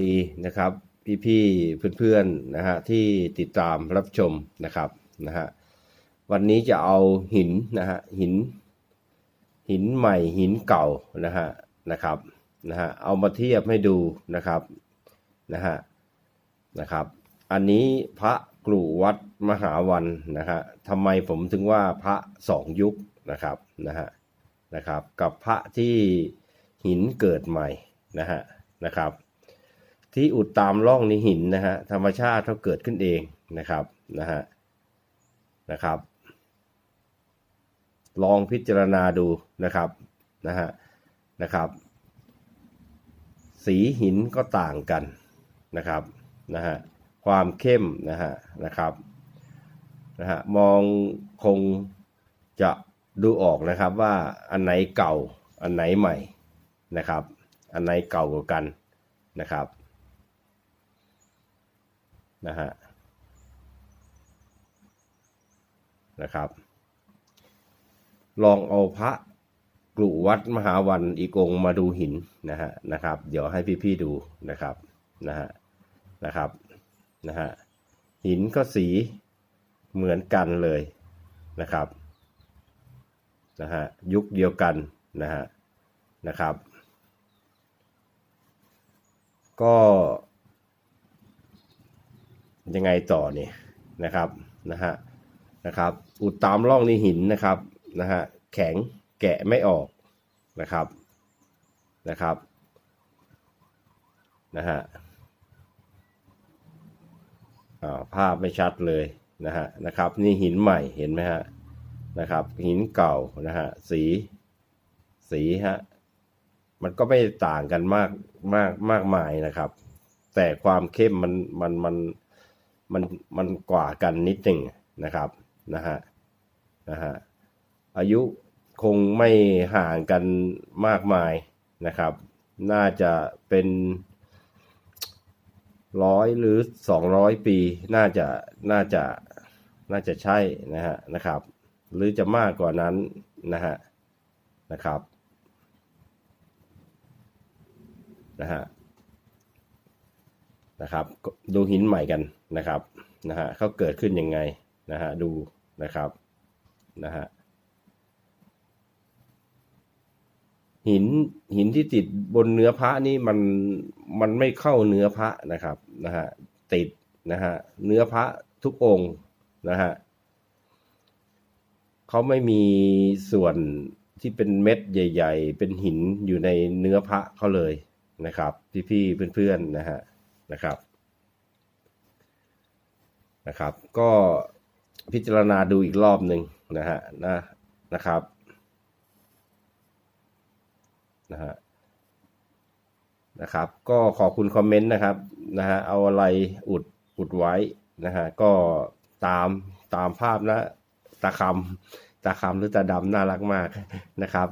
ดีนะครับ พี่ๆเพื่อนๆนะฮะที่ติดตามรับชมนะครับนะฮะวันนี้จะเอาหินนะฮะหิน หินใหม่หินเก่านะฮะนะครับนะฮะเอามาเทียบให้ดูนะครับนะฮะนะครับ อันนี้พระกรุวัดมหาวันนะฮะทำไมผมถึงว่าพระสองยุคนะครับนะฮะนะครับ กับพระที่หินเกิดใหม่นะฮะนะครับ ที่อุดตามร่องในหินนะฮะธรรมชาติเขาเกิดขึ้นเองนะครับนะฮะนะครับ ลองพิจารณาดูนะครับนะฮะนะครับ สีหินก็ต่างกันนะครับนะฮะความเข้มนะฮะนะครับนะฮะมองคงจะดูออกนะครับว่าอันไหนเก่าอันไหนใหม่นะครับ อันไหนเก่ากว่ากันนะครับ นะฮะนะครับ ลองเอาพระกรุวัดมหาวันอีกองมาดูหินนะฮะนะครับ เดี๋ยวให้พี่ๆดูนะครับนะฮะนะครับนะฮะหินก็สีเหมือนกันเลยนะครับนะฮะยุคเดียวกันนะฮะนะครับ ก็ ยังไงต่อเนี่ยนะครับนะฮะนะครับอุดตามร่องในหินนะครับนะฮะแข็งแกะไม่ออกนะครับนะครับนะฮะภาพไม่ชัดเลยนะฮะนะครับนี่หินใหม่เห็นไหมฮะนะครับหินเก่านะฮะสีสีฮะมันก็ไม่ต่างกันมากมากมากมายนะครับ แต่ความเข้มมันมันมันมัน มันมันกว่ากันนิดหนึ่งนะครับนะฮะนะฮะอายุคงไม่ห่างกันมากมายนะครับ น่าจะเป็นร้อยหรือสองร้อยปี น่าจะน่าจะน่าจะใช่นะฮะนะครับ หรือจะมากกว่านั้นนะฮะนะครับนะฮะ นะครับดูหินใหม่กันนะครับนะฮะเขาเกิดขึ้นยังไงนะฮะดูนะครับนะฮะหินหินที่ติดบนเนื้อพระนี่มันมันไม่เข้าเนื้อพระนะครับนะฮะติดนะฮะเนื้อพระทุกองค์นะฮะเขาไม่มีส่วนที่เป็นเม็ดใหญ่ ๆ เป็นหินอยู่ในเนื้อพระเขาเลยนะครับ พี่ๆเพื่อนๆนะฮะ นะครับนะครับ ก็พิจารณาดูอีกรอบหนึ่งนะฮะนะนะครับนะฮะนะครับ ก็ขอบคุณคอมเมนต์นะครับนะฮะเอาอะไรอุดอุดไว้นะฮะก็ตามตามภาพนะตาคำตาคำหรือตาดำน่ารักมากนะครับ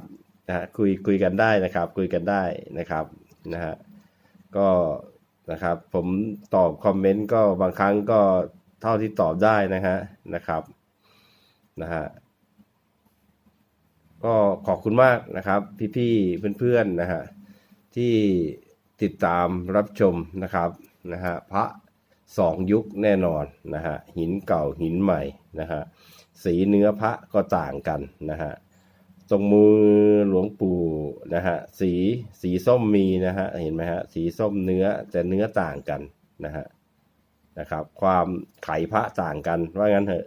นะฮะคุยคุยกันได้นะครับ คุยกันได้นะครับนะฮะก็ นะครับ ผมตอบคอมเมนต์ก็บางครั้งก็เท่าที่ตอบได้นะฮะนะครับนะฮะก็ขอบคุณมากนะครับ พี่ๆเพื่อนๆนะฮะที่ติดตามรับชมนะครับนะฮะพระสองยุคแน่นอนนะฮะหินเก่าหินใหม่นะฮะสีเนื้อพระก็ต่างกันนะฮะ ตรงมือหลวงปู่นะฮะสีสีส้มมีนะฮะเห็นไหมฮะสีส้มเนื้อแต่เนื้อต่างกันนะฮะนะครับ ความไขพระต่างกันว่างั้นเถอะ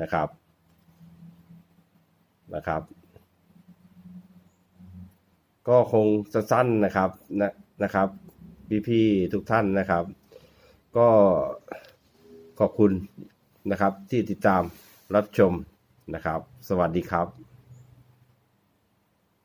นะครับนะครับ ก็คงสั้นๆนะครับนะนะครับ พี่ๆทุกท่านนะครับ ก็ขอบคุณนะครับที่ติดตามรับชมนะครับ สวัสดีครับ